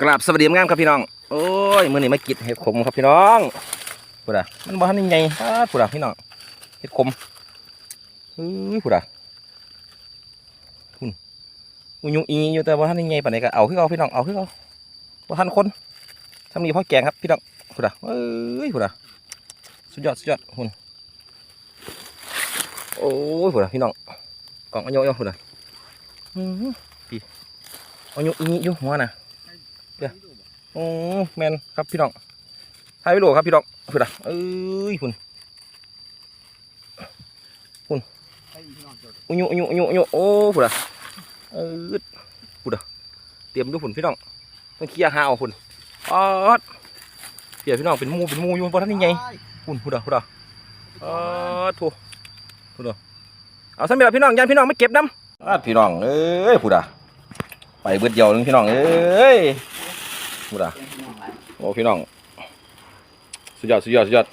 กราบสวัสดีงามครับพี่น้อง โอ้ยมือนี้มากินเห็ดขมครับพี่น้องพูดอะมันบ่ทันได้ใหญ่ฮาดพูดอะพี่น้องเห็ดขมเฮ้ยพูดอะพุ่นอุยุงอีอยู่แต่บ่ทันได้ใหญ่ปานใดก็เอาคือเอาพี่น้องเอาคือเอาบ่ทันคนทำนี้พ่อแกงครับพี่น้องพูดอะเอ้ยพูดอะสุดยอดสุดยอดหุ่นโอ้ยพูดอะพี่น้องกล่องอันโยโย่พูดอะอื้อพี่อันโยอีอยู่หัวน่ะ โอ้แมนครับพี่น้องถ่ายวิดีโอครับพี่น้องพุ่นอะเอ้ยพุ่นพุ่นอุยุอุยุอุยุอุยุโอ้พุ่นอะเออพุ่นอะเตรียมดูพุ่นพี่น้องต้องเคลียร์หาเอาพุ่นออดเปียพี่น้องเป็นมูเป็นมูอยู่บนท่านนี่ไงพุ่นพุ่นอะพุ่นอะออดถูพุ่นอะเอาสำหรับพี่น้องยันพี่น้องไม่เก็บน้ำอาดพี่น้องเอ้ยพุ่นอะไปเบิดเดียวนึงพี่น้องเอ้ย พูดอะโอ้พี่น้อง สุดยอด สุดยอด สุดยอด